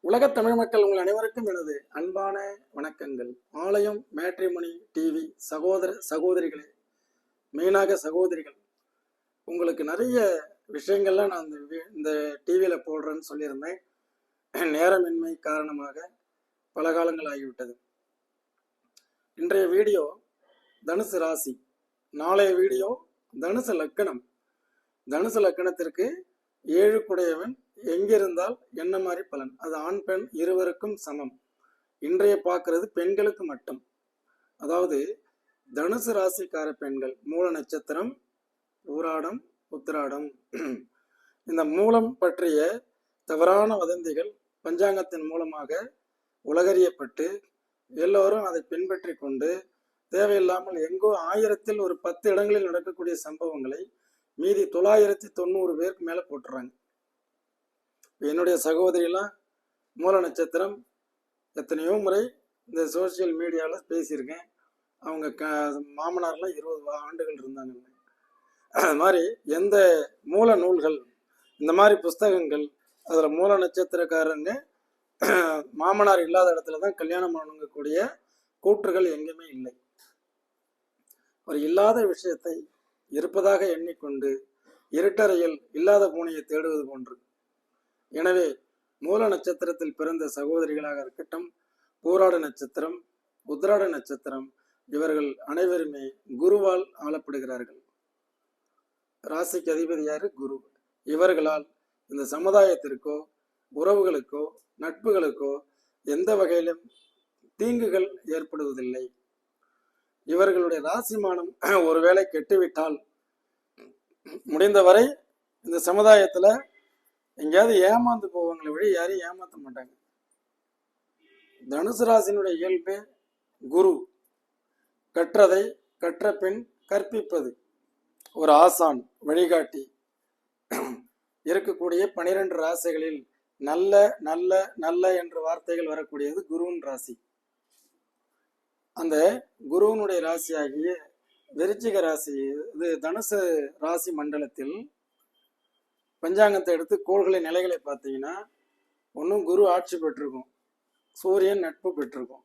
உலகத் தமிழ் மக்கள் உங்கள் அனைவருக்கும் எனது அன்பான வணக்கங்கள். ஆலயம் மேட்ரிமணி டிவி சகோதர சகோதரிகளே மெயினாக சகோதரிகள். உங்களுக்கு நிறைய விஷயங்கள்லாம் நான் இந்த இந்த டிவியில் போடுறேன்னு சொல்லியிருந்தேன். நேரமின்மை காரணமாக பல காலங்கள் ஆகிவிட்டது. இன்றைய வீடியோ தனுசு ராசி. நாளைய வீடியோ தனுசு லக்கணம். தனுசு லக்கணத்திற்கு ஏழு குடையவன் எங்கிருந்தால் என்ன மாதிரி பலன்? அது ஆண் பெண் இருவருக்கும் சமம். இன்றைய பார்க்கறது பெண்களுக்கு மட்டும். அதாவது தனுசு ராசிக்கார பெண்கள் மூல நட்சத்திரம் ஊராடம் உத்திராடம். இந்த மூலம் பற்றிய தவறான வதந்திகள் பஞ்சாங்கத்தின் மூலமாக உலகறியப்பட்டு எல்லோரும் அதை பின்பற்றி கொண்டு தேவையில்லாமல் எங்கோ ஆயிரத்தில் ஒரு பத்து இடங்களில் நடக்கக்கூடிய சம்பவங்களை மீதி தொள்ளாயிரத்தி தொண்ணூறு பேருக்கு மேலே போட்டுறாங்க. என்னுடைய சகோதரியெல்லாம் மூல நட்சத்திரம் எத்தனையோ முறை இந்த சோஷியல் மீடியாவில் பேசியிருக்கேன். அவங்க க மாமனார்லாம் இருபது வா- ஆண்டுகள் இருந்தாங்க. அது மாதிரி எந்த மூல நூல்கள் இந்த மாதிரி புஸ்தகங்கள் அதில் மூல நட்சத்திரக்காரங்க மாமனார் இல்லாத இடத்துல தான் கல்யாணம் பண்ணக்கூடிய கூற்றுகள் எங்கேயுமே இல்லை. ஒரு இல்லாத விஷயத்தை இருப்பதாக எண்ணிக்கொண்டு இருட்டறையில் இல்லாத பூனையை தேடுவது போன்று எனவே மூல நட்சத்திரத்தில் பிறந்த சகோதரிகளாக இருக்கட்டும் பூராட நட்சத்திரம் உத்ராட நட்சத்திரம் இவர்கள் அனைவருமே குருவால் ஆளப்படுகிறார்கள். ராசிக்கு அதிபதியார் குரு. இவர்களால் இந்த சமுதாயத்திற்கோ உறவுகளுக்கோ நட்புகளுக்கோ எந்த வகையிலும் தீங்குகள் ஏற்படுவதில்லை. இவர்களுடைய ராசிமானம் ஒருவேளை கெட்டுவிட்டால் முடிந்தவரை இந்த சமுதாயத்துல எங்கேயாவது ஏமாந்து போவாங்களே வழி யாரையும் ஏமாத்த மாட்டாங்க. தனுசு ராசினுடைய இயல்பே குரு. கற்றதை கற்ற பின் கற்பிப்பது. ஒரு ஆசான் வழிகாட்டி. இருக்கக்கூடிய பனிரெண்டு ராசிகளில் நல்ல நல்ல நல்ல என்ற வார்த்தைகள் வரக்கூடியது குருவின் ராசி. அந்த குருவினுடைய ராசியாகிய விருச்சிக ராசி இது தனுசு ராசி மண்டலத்தில் பஞ்சாங்கத்தை எடுத்து கோள்களை நிலைகளை பார்த்தீங்கன்னா ஒன்றும் குரு ஆட்சி பெற்றிருக்கும். சூரியன் நட்பு பெற்றிருக்கும்.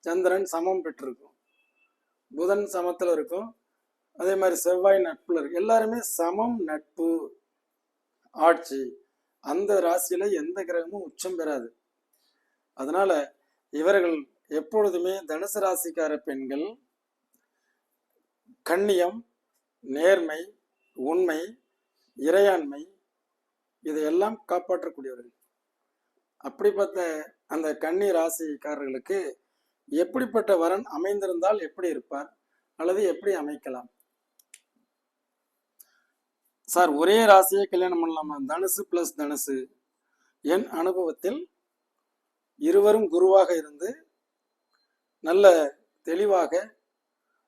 சந்திரன் சமம் பெற்றிருக்கும். புதன் சமத்தில் இருக்கும். அதே மாதிரி செவ்வாய் நட்பில் இருக்கு. எல்லாருமே சமம் நட்பு ஆட்சி. அந்த ராசியில எந்த கிரகமும் உச்சம் பெறாது. அதனால இவர்கள் எப்பொழுதுமே தனுசு ராசிக்கார பெண்கள் கண்ணியம் நேர்மை உண்மை இறையாண்மை இதையெல்லாம் காப்பாற்றக்கூடியவர்கள். அப்படிப்பட்ட அந்த கன்னி ராசிக்காரர்களுக்கு எப்படிப்பட்ட வரன் அமைந்திருந்தால் எப்படி இருப்பார்? அல்லது எப்படி அமைக்கலாம்? சார் ஒரே ராசியை கல்யாணம் பண்ணலாமா? தனுசு பிளஸ் தனுசு. என் அனுபவத்தில் இருவரும் குருவாக இருந்து நல்ல தெளிவாக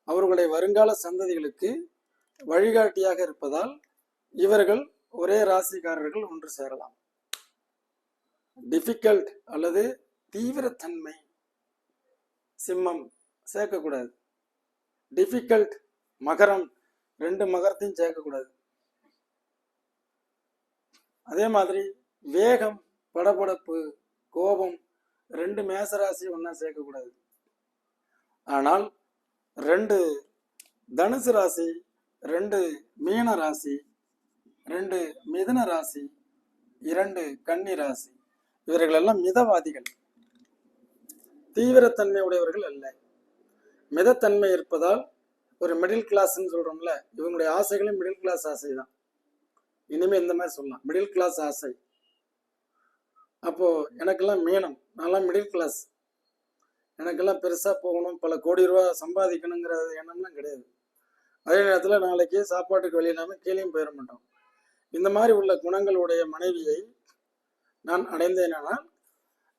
அவர்களுடைய வருங்கால சந்ததிகளுக்கு வழிகாட்டியாக இருப்பதால் இவர்கள் ஒரே ராசிக்காரர்கள் ஒன்று சேரலாம். டிஃபிகல்ட் அல்லது தீவிரத்தன்மை சிம்மம் சேர்க்கக்கூடாது. டிஃபிகல்ட் மகரம் ரெண்டு மகரத்தையும் சேர்க்கக்கூடாது. அதே மாதிரி வேகம் படபடப்பு கோபம் ரெண்டு மேசராசி ஒன்றா சேர்க்கக்கூடாது. ஆனால் ரெண்டு தனுசு ராசி ரெண்டு மீன ராசி ரெண்டு மிதுன ராசி இரண்டு கன்னி ராசி. இவர்கள் எல்லாம் மிதவாதிகள். தீவிரத்தன்மை உடையவர்கள் அல்ல. மிதத்தன்மை இருப்பதால் ஒரு மிடில் கிளாஸ்ன்னு சொல்றோம்ல இவங்களுடைய ஆசைகளும் மிடில் கிளாஸ் ஆசை தான் இனிமே இந்த மாதிரி சொல்லலாம். மிடில் கிளாஸ் ஆசை. அப்போ எனக்கெல்லாம் மீனம் நான்லாம் மிடில் கிளாஸ் எனக்கெல்லாம் பெருசா போகணும் பல கோடி ரூபா சம்பாதிக்கணுங்கிற எண்ணம்லாம் கிடையாது. அதே நேரத்தில் நாளைக்கு சாப்பாட்டுக்கு வழி கீழேயும் போயிட மாட்டோம். இந்த மாதிரி உள்ள குணங்களுடைய மனைவியை நான் அடைந்தேனால்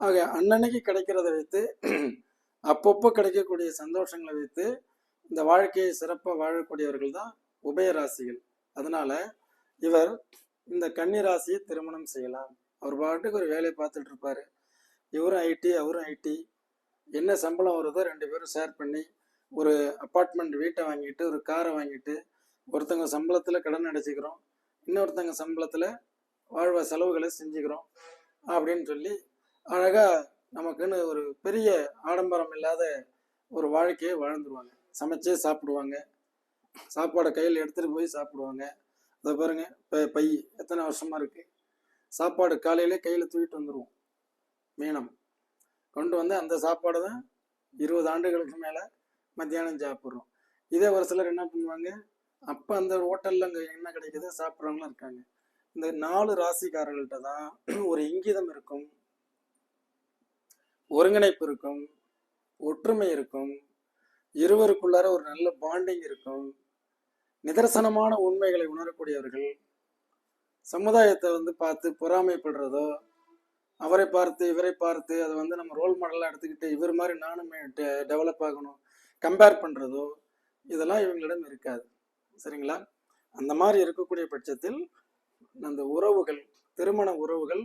ஆக அன்னன்னைக்கு கிடைக்கிறத வைத்து அப்பப்போ கிடைக்கக்கூடிய சந்தோஷங்களை வைத்து இந்த வாழ்க்கையை சிறப்பாக வாழக்கூடியவர்கள் தான் உபயராசிகள். அதனால இவர் இந்த கன்னி ராசியை திருமணம் செய்யலாம். அவர் பாட்டுக்கு ஒரு வேலையை பார்த்துட்டு இருப்பார். இவரும் ஐடி அவரும் ஐடி. என்ன சம்பளம் வருதோ ரெண்டு பேரும் ஷேர் பண்ணி ஒரு அப்பார்ட்மெண்ட் வீட்டை வாங்கிட்டு ஒரு காரை வாங்கிட்டு ஒருத்தங்க சம்பளத்தில் கடன் அடைச்சிக்கிறோம். இன்னொருத்தங்க சம்பளத்தில் வாழ்வ செலவுகளை செஞ்சுக்கிறோம் அப்படின்னு சொல்லி அழகாக நமக்குன்னு ஒரு பெரிய ஆடம்பரம் இல்லாத ஒரு வாழ்க்கையை வாழ்ந்துருவாங்க. சமைச்சே சாப்பிடுவாங்க. சாப்பாடை கையில் எடுத்துகிட்டு போய் சாப்பிடுவாங்க. அதை பாருங்கள் இப்போ பை எத்தனை வருஷமாக இருக்குது சாப்பாடு காலையிலே கையில் தூக்கிட்டு வந்துடுவோம் மீனம். கொண்டு வந்து அந்த சாப்பாடு தான் இருபது ஆண்டுகளுக்கு மேலே மத்தியானம் சாப்பிட்றோம். இதே ஒரு சிலர் என்ன பண்ணுவாங்க? அப்போ அந்த ஹோட்டலில் அங்கே என்ன கிடைக்குதோ? சாப்பிட்றவங்களும் இருக்காங்க. இந்த நாலு ராசிக்காரர்கள்ட்ட தான் ஒரு இங்கிதம் இருக்கும். ஒருங்கிணைப்பு இருக்கும். ஒற்றுமை இருக்கும். இருவருக்குள்ளார ஒரு நல்ல பாண்டிங் இருக்கும். நிதர்சனமான உண்மைகளை உணரக்கூடியவர்கள். சமுதாயத்தை வந்து பார்த்து பொறாமைப்படுறதோ அவரை பார்த்து இவரை பார்த்து அதை வந்து நம்ம ரோல் மாடலாக எடுத்துக்கிட்டு இவர் மாதிரி நானும் டெவலப் ஆகணும். கம்பேர் பண்ணுறதோ இதெல்லாம் இவங்களிடம் இருக்காது. சரிங்களா? அந்த மாதிரி இருக்கக்கூடிய பட்சத்தில் அந்த உறவுகள் திருமண உறவுகள்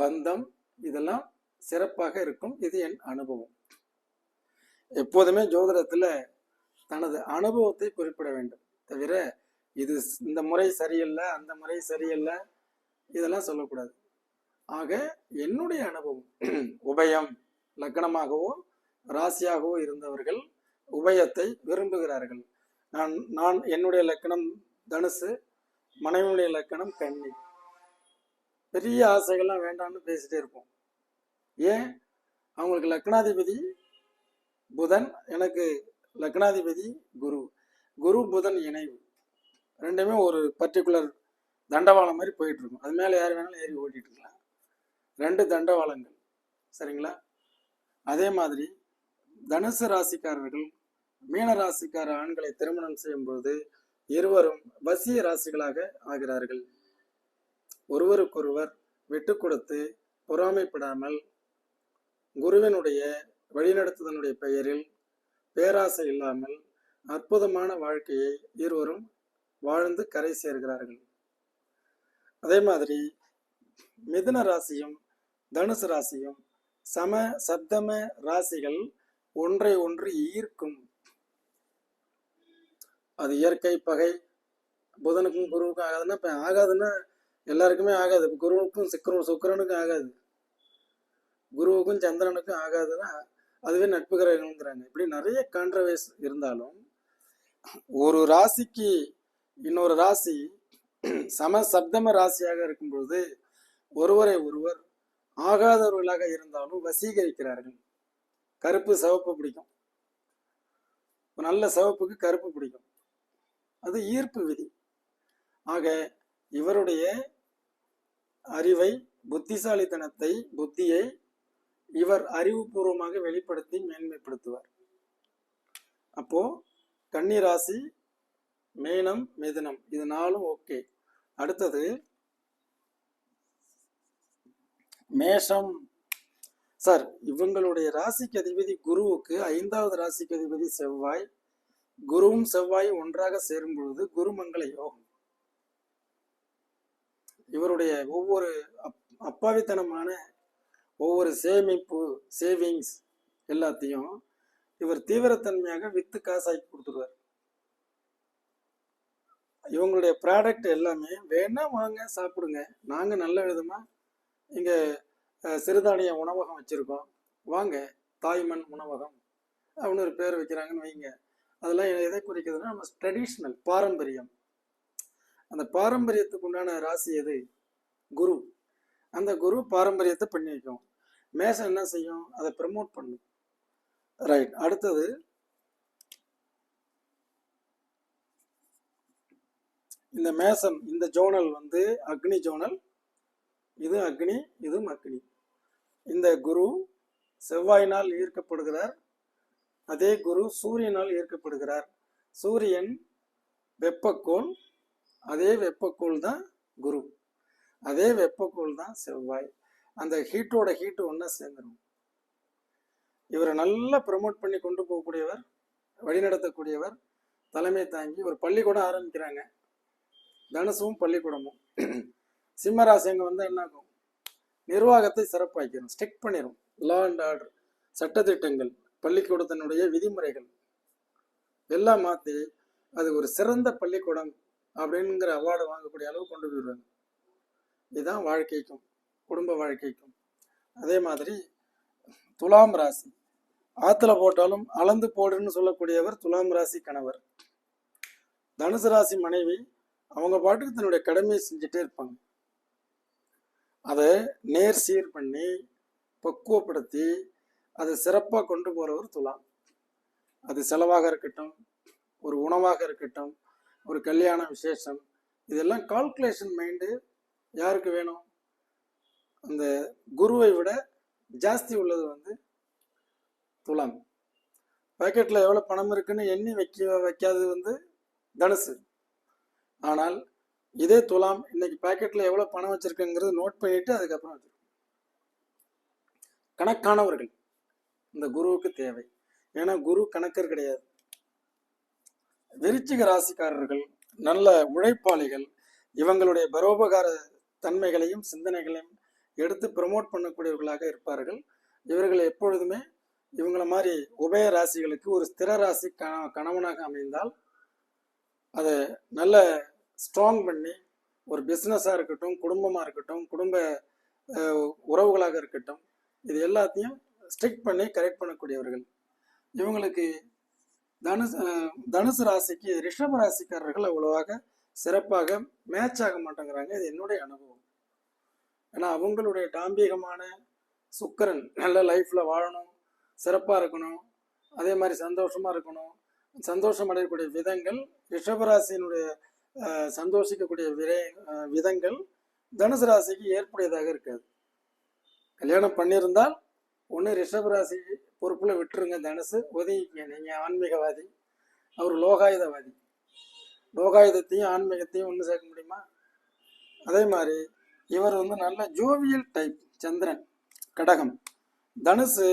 பந்தம் இதெல்லாம் சிறப்பாக இருக்கும். இது என் அனுபவம். எப்போதுமே ஜோதிடத்தில் தனது அனுபவத்தை குறிப்பிட வேண்டும். தவிர இது இந்த முறை சரியில்லை அந்த முறை சரியில்லை இதெல்லாம் சொல்லக்கூடாது. ஆக என்னுடைய அனுபவம் உபயம் லக்னமாகவோ ராசியாகவோ இருந்தவர்கள் உபயத்தை விரும்புகிறார்கள். நான் நான் என்னுடைய லக்கணம் தனுசு மனைவியுடைய லக்கணம் கன்னி. பெரிய ஆசைகள்லாம் வேண்டாம்னு பேசிட்டே இருப்போம். ஏன்? அவங்களுக்கு லக்னாதிபதி புதன் எனக்கு லக்னாதிபதி குரு. குரு புதன் இணைவு. ரெண்டுமே ஒரு பர்டிகுலர் தண்டவாளம் மாதிரி போயிட்டு இருக்கும் அது மேலே யார் வேணாலும் ஏறி ஓட்டிட்டு இருக்கலாம் ரெண்டு தண்டவாளங்கள். சரிங்களா? அதே மாதிரி தனுசு ராசிக்காரர்கள் மீன ராசிக்கார ஆண்களை திருமணம் செய்யும்போது இருவரும் வசிய ராசிகளாக ஆகிறார்கள். ஒருவருக்கொருவர் விட்டு கொடுத்து பொறாமைப்படாமல் குருவினுடைய வழிநடத்துதனுடைய பெயரில் பேராசை இல்லாமல் அற்புதமான வாழ்க்கையை இருவரும் வாழ்ந்து கரை சேர்கிறார்கள். அதே மாதிரி மிதுன ராசியும் தனுசு ராசியும் சம சப்தம ராசிகள் ஒன்றை ஒன்று ஈர்க்கும் அது இயற்கை பகை புதனுக்கும் குருவுக்கும் ஆகாதுன்னா இப்போ ஆகாதுன்னா எல்லாருக்குமே ஆகாது. குருவுக்கும் சிக்கரும் சுக்கிரனுக்கும் ஆகாது. குருவுக்கும் சந்திரனுக்கும் ஆகாதுன்னா அதுவே நட்பு கிரகங்கள்ங்கிறாங்க. இப்படி நிறைய கான்ட்ரவர்ஸ் இருந்தாலும் ஒரு ராசிக்கு இன்னொரு ராசி சம சப்தம ராசியாக இருக்கும்பொழுது ஒருவரை ஒருவர் ஆகாதவர்களாக இருந்தாலும் வசீகரிக்கிறார்கள். கருப்பு சிவப்பு பிடிக்கும். நல்ல சிவப்புக்கு கருப்பு பிடிக்கும். அது ஈர்ப்பு விதி. ஆக இவருடைய அறிவை புத்திசாலித்தனத்தை புத்தியை இவர் அறிவுபூர்வமாக வெளிப்படுத்தி மேன்மைப்படுத்துவார். அப்போ கன்னி ராசி மேனம் மிதனம் இது நாளும் ஓகே. அடுத்தது மேஷம். சார் இவங்களுடைய ராசிக்கு அதிபதி குருவுக்கு ஐந்தாவது ராசிக்கு அதிபதி செவ்வாய் குருவும் செவ்வாயும் ஒன்றாக சேரும் பொழுது குருமங்கள யோகம். இவருடைய ஒவ்வொரு அப்- அப்பாவித்தனமான ஒவ்வொரு சேமிப்பு சேவிங்ஸ் எல்லாத்தையும் இவர் தீவிரத்தன்மையாக வித்து காசாக்கி கொடுத்துருவார் இவங்களுடைய ப்ராடக்ட் எல்லாமே வேணா வாங்க சாப்பிடுங்க. நாங்க நல்ல விதமா இங்க சிறுதானிய உணவகம் வச்சிருக்கோம். வாங்க தாய்மண் உணவகம் அப்படின்னு ஒரு பேர் வைக்கிறாங்கன்னு வைங்க. அதெல்லாம் எதை குறிக்குதுன்னா நம்ம ட்ரெடிஷ்னல் பாரம்பரியம். அந்த பாரம்பரியத்துக்கு உண்டான ராசி எது? குரு. அந்த குரு பாரம்பரியத்தை பண்ணி வைக்கும். மேசம் என்ன செய்யும்? அதை ப்ரமோட் பண்ணும். ரைட் அடுத்தது இந்த மேசம் இந்த ஜோனல் வந்து அக்னி ஜோனல். இது அக்னி இதுவும் அக்னி. இந்த குரு செவ்வாயினால் ஈர்க்கப்படுகிறார். அதே குரு சூரியனால் ஈர்க்கப்படுகிறார் சூரியன் வெப்பக்கோள் அதே வெப்பக்கோள் தான் குரு. அதே வெப்பக்கோள் தான் செவ்வாய். அந்த ஹீட்டோட ஹீட்டு ஒன்றா சேர்ந்துடும் இவரை நல்லா ப்ரமோட் பண்ணி கொண்டு போகக்கூடியவர் வழிநடத்தக்கூடியவர் தலைமை தாங்கி ஒரு பள்ளிக்கூடம் ஆரம்பிக்கிறாங்க. தனுசும் பள்ளிக்கூடமும். சிம்மராசி அங்கே வந்து என்ன ஆகும்? நிர்வாகத்தை சிறப்பாக்கிடும் ஸ்டிக் பண்ணிடும் லா அண்ட் ஆர்டர் சட்டத்திட்டங்கள். பள்ளிக்கூடத்தினுடைய விதிமுறைகள் எல்லாம் மாற்றி அது ஒரு சிறந்த பள்ளிக்கூடம் அப்படிங்கிற அவார்டு வாங்கக்கூடிய அளவு கொண்டு போயிடுவாங்க. இதுதான் வாழ்க்கைக்கும் குடும்ப வாழ்க்கைக்கும். அதே மாதிரி துலாம் ராசி. ஆத்துல போட்டாலும் அளந்து போடுன்னு சொல்லக்கூடியவர் துலாம் ராசி கணவர். தனுசு ராசி மனைவி அவங்க பாட்டுக்கு தன்னுடைய கடமையை செஞ்சுட்டே இருப்பாங்க. அதை நேர் சீர் பண்ணி பக்குவப்படுத்தி அதை சிறப்பாக கொண்டு போகிறவர் துலாம். அது செலவாக இருக்கட்டும் ஒரு உணவாக இருக்கட்டும் ஒரு கல்யாண விசேஷம் இதெல்லாம் கால்குலேஷன் மைண்டு யாருக்கு வேணும்? அந்த குருவை விட ஜாஸ்தி உள்ளது வந்து துலாம். பாக்கெட்டில் எவ்வளோ பணம் இருக்குன்னு எண்ணி வைக்க வைக்காதது வந்து தனுசு. ஆனால் இதே துலாம் இன்னைக்கு பாக்கெட்டில் எவ்வளோ பணம் வச்சிருக்குங்கிறது நோட் பண்ணிட்டு அதுக்கப்புறம் வச்சிருக்கோம். கணக்கானவர்கள். இந்த குருவுக்கு தேவை. ஏன்னா குரு கணக்கர் கிடையாது. விருச்சிக ராசிக்காரர்கள் நல்ல உழைப்பாளிகள் இவங்களுடைய பரோபகார தன்மைகளையும் சிந்தனைகளையும் எடுத்து ப்ரமோட் பண்ணக்கூடியவர்களாக இருப்பார்கள். இவர்கள் எப்பொழுதுமே இவங்கள மாதிரி உபய ராசிகளுக்கு ஒரு ஸ்திர ராசி கண கணவனாக அமைந்தால் அதை நல்ல ஸ்ட்ராங் பண்ணி ஒரு பிஸ்னஸாக இருக்கட்டும் குடும்பமாக இருக்கட்டும் குடும்ப உறவுகளாக இருக்கட்டும் இது எல்லாத்தையும் ஸ்ட்ரிக் பண்ணி கரெக்ட் பண்ணக்கூடியவர்கள். இவங்களுக்கு தனுசு தனுசு ராசிக்கு ரிஷப ராசிக்காரர்கள் அவ்வளோவாக சிறப்பாக மேட்ச் ஆக மாட்டேங்கிறாங்க. இது என்னுடைய அனுபவம். ஏன்னா அவங்களுடைய டாம்பீகமான சுக்கரன் நல்ல லைஃப்பில் வாழணும் சிறப்பாக இருக்கணும் அதே மாதிரி சந்தோஷமாக இருக்கணும். சந்தோஷம் அடையக்கூடிய விதங்கள் ரிஷபராசியினுடைய சந்தோஷிக்கக்கூடிய விரை விதங்கள் தனுசு ராசிக்கு ஏற்புடையதாக இருக்காது. கல்யாணம் பண்ணியிருந்தால் ஒன்று ரிஷபராசி பொறுப்பில் விட்டுருங்க தனுசு. உதவிங்க நீங்கள் ஆன்மீகவாதி. அவர் லோகாயுதவாதி. லோகாயுதத்தையும் ஆன்மீகத்தையும் ஒன்று சேர்க்க முடியுமா? அதே மாதிரி இவர் வந்து நல்ல ஜோவியல் டைப் சந்திரன் கடகம். தனுசு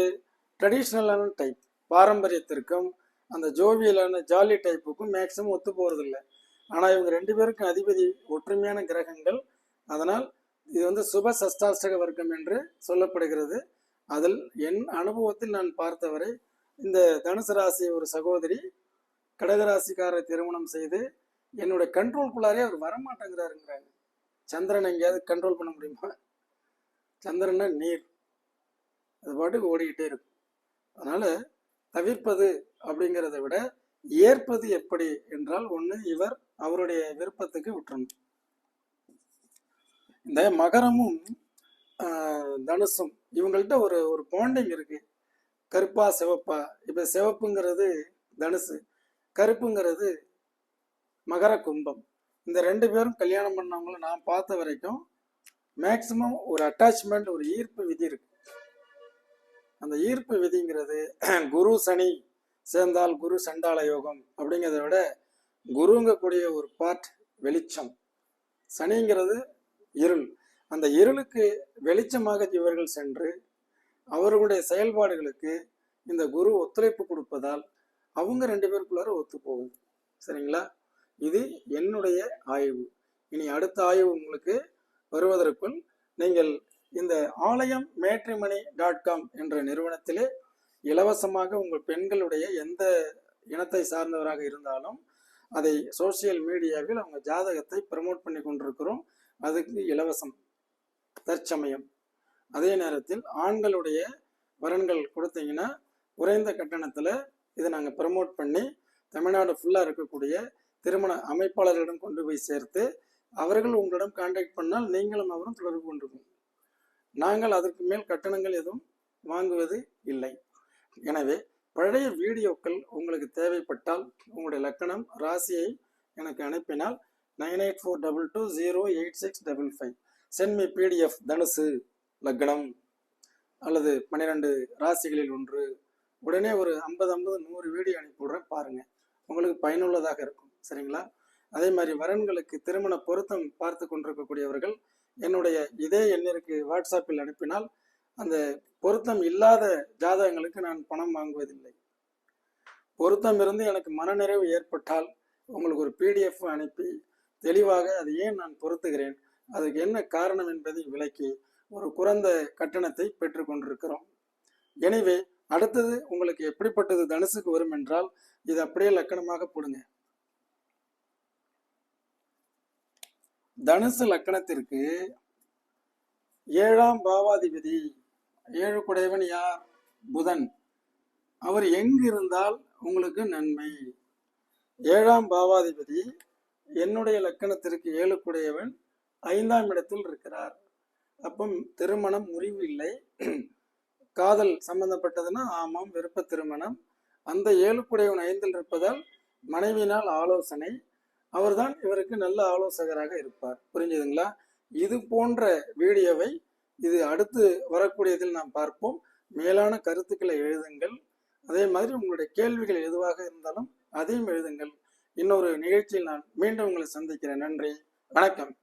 ட்ரெடிஷ்னலான டைப் பாரம்பரியத்திற்கும் அந்த ஜோவியலான ஜாலி டைப்புக்கும் மேக்சிமம் ஒத்து போகிறதில்ல ஆனால் இவங்க ரெண்டு பேருக்கும் அதிபதி ஒற்றுமையான கிரகங்கள். அதனால் இது வந்து சுப சஷ்டாஷ்டக வர்க்கம் என்று சொல்லப்படுகிறது. அதில் என் அனுபவத்தில் நான் பார்த்தவரை இந்த தனுசு ராசி ஒரு சகோதரி கடகராசிக்காரரை திருமணம் செய்து என்னுடைய கண்ட்ரோல்குள்ளாரே அவர் வரமாட்டேங்கிறாருங்கிறாங்க சந்திரன் எங்கேயாவது கண்ட்ரோல் பண்ண முடியுமா? சந்திரன்னா நீர். அது பாட்டுக்கு ஓடிக்கிட்டே இருக்கும். அதனால் தவிர்ப்பது அப்படிங்கிறத விட ஏற்பது எப்படி என்றால் ஒன்று இவர் அவருடைய விருப்பத்துக்கு விட்டுறணும். இந்த மகரமும் தனுஷும் தனுசும் இவங்கள்ட்ட ஒரு ஒரு பாண்டிங் இருக்கு. கருப்பா சிவப்பா. இப்ப சிவப்புங்கிறது தனுசு கருப்புங்கிறது மகர கும்பம். இந்த ரெண்டு பேரும் கல்யாணம் பண்ணவங்கள நான் பார்த்த வரைக்கும் மேக்சிமம் ஒரு அட்டாச்மெண்ட் ஒரு ஈர்ப்பு விதி இருக்கு. அந்த ஈர்ப்பு விதிங்கிறது குரு சனி சேர்ந்தால் குரு சண்டாள யோகம் அப்படிங்கிறத விட குருங்கக்கூடிய ஒரு பார்ட் வெளிச்சம். சனிங்கிறது இருள். அந்த இருளுக்கு வெளிச்சமாக இவர்கள் சென்று அவர்களுடைய செயல்பாடுகளுக்கு இந்த குரு ஒத்துழைப்பு கொடுப்பதால் அவங்க ரெண்டு பேருக்குள்ளார ஒத்து போகும். சரிங்களா? இது என்னுடைய ஆய்வு. இனி அடுத்த ஆய்வு உங்களுக்கு வருவதற்குள் நீங்கள் இந்த ஆலயம் மேட்ரிமணி டாட் காம் என்ற நிறுவனத்திலே இலவசமாக உங்கள் பெண்களுடைய எந்த இனத்தை சார்ந்தவராக இருந்தாலும் அதை சோசியல் மீடியாவில் அவங்க ஜாதகத்தை ப்ரமோட் பண்ணி கொண்டிருக்கிறோம். அதுக்கு இலவசம். தற்சமயம். அதே நேரத்தில் ஆண்களுடைய வரன்கள் கொடுத்தீங்கன்னா குறைந்த கட்டணத்தில் இதை நாங்கள் ப்ரமோட் பண்ணி தமிழ்நாடு ஃபுல்லாக இருக்கக்கூடிய திருமண அமைப்பாளர்களிடம் கொண்டு போய் சேர்த்து அவர்கள் உங்களிடம் கான்டாக்ட் பண்ணால் நீங்களும் அவரும் தொடர்பு கொண்டிருக்கும். நாங்கள் அதற்கு மேல் கட்டணங்கள் எதுவும் வாங்குவது இல்லை. எனவே பழைய வீடியோக்கள் உங்களுக்கு தேவைப்பட்டால் உங்களுடைய லக்கணம் ராசியை எனக்கு அனுப்பினால் nine eight four double two zero eight six double five. சென்மி PDF தனுசு லக்னம் அல்லது பன்னிரெண்டு ராசிகளில் ஒன்று. உடனே ஒரு ஐம்பது ஐம்பது நூறு வீடியோ அனுப்பி விடுறேன் பாருங்க. உங்களுக்கு பயனுள்ளதாக இருக்கும் சரிங்களா? அதே மாதிரி வரன்களுக்கு திருமண பொருத்தம் பார்த்து கொண்டிருக்கக்கூடியவர்கள் என்னுடைய இதே எண்ணிற்கு வாட்ஸ்அப்பில் அனுப்பினால் அந்த பொருத்தம் இல்லாத ஜாதகங்களுக்கு நான் பணம் வாங்குவதில்லை. பொருத்தம் இருந்து எனக்கு மனநிறைவு ஏற்பட்டால் உங்களுக்கு ஒரு பிடிஎஃப் அனுப்பி தெளிவாக அது ஏன் நான் பொருத்துகிறேன்? அதுக்கு என்ன காரணம் என்பதை விளக்கி ஒரு குறைந்த கட்டணத்தை பெற்றுக்கொண்டிருக்கிறோம் எனவே அடுத்தது உங்களுக்கு எப்படிப்பட்டது தனுசுக்கு வரும் என்றால் இது அப்படியே லக்கணமாக போடுங்க. தனுசு லக்கணத்திற்கு ஏழாம் பாவாதிபதி ஏழு குடையவன் யார்? புதன். அவர் எங்கு இருந்தால் உங்களுக்கு நன்மை. ஏழாம் பாவாதிபதி என்னுடைய லக்கணத்திற்கு ஏழு குடையவன் ஐந்தாம் இடத்தில் இருக்கிறார். அப்போ திருமணம் முறிவு இல்லை காதல் சம்பந்தப்பட்டதுன்னா ஆமாம் விருப்ப திருமணம். அந்த ஏழு குடையவன் ஐந்தில் இருப்பதால் மனைவியினால் ஆலோசனை. அவர்தான் இவருக்கு நல்ல ஆலோசகராக இருப்பார். புரிஞ்சுதுங்களா? இது போன்ற வீடியோவை இது அடுத்து வரக்கூடியதில் நாம் பார்ப்போம். மேலான கருத்துக்களை எழுதுங்கள். அதே மாதிரி உங்களுடைய கேள்விகள் எதுவாக இருந்தாலும் அதையும் எழுதுங்கள். இன்னொரு நிகழ்ச்சியில் நான் மீண்டும் உங்களை சந்திக்கிறேன். நன்றி. வணக்கம்.